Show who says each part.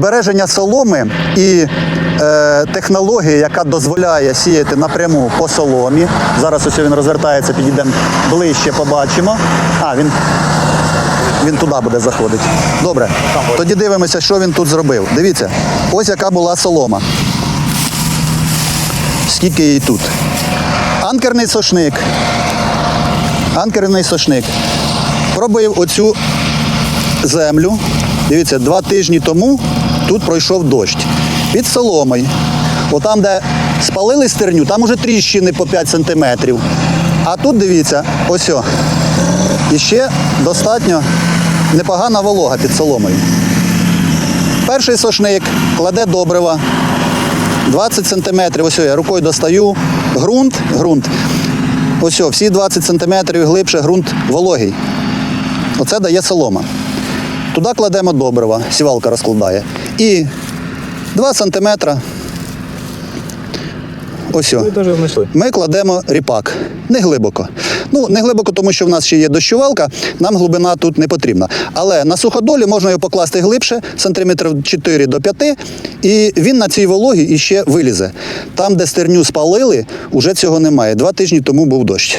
Speaker 1: збереження соломи і е, технологія, яка дозволяє сіяти напряму по соломі. Зараз ось він розвертається, підійдемо ближче, побачимо. А, він, він туди буде заходити. Добре, тоді дивимося, що він тут зробив. Дивіться, ось яка була солома. Скільки її тут. Анкерний сошник. Анкерний сошник. Пробив оцю землю. Дивіться, два тижні тому тут пройшов дощ. Під соломою. Отам, де спалили стерню, там уже тріщини по 5 сантиметрів. А тут дивіться, ось. І ще достатньо непогана волога під соломою. Перший сошник кладе добрива. 20 сантиметрів. Ось я рукою достаю. Грунт, ґрунт. Ось всі 20 сантиметрів глибше ґрунт вологий. Оце дає солома. Туди кладемо добрива, сівалка розкладає. І 2 сантиметра. Ось. Ми кладемо ріпак. Не глибоко. Ну, не глибоко, тому що в нас ще є дощувалка, нам глибина тут не потрібна. Але на суходолі можна його покласти глибше, сантиметрів 4 до 5, і він на цій вологі іще вилізе. Там, де стерню спалили, уже цього немає. Два тижні тому був дощ.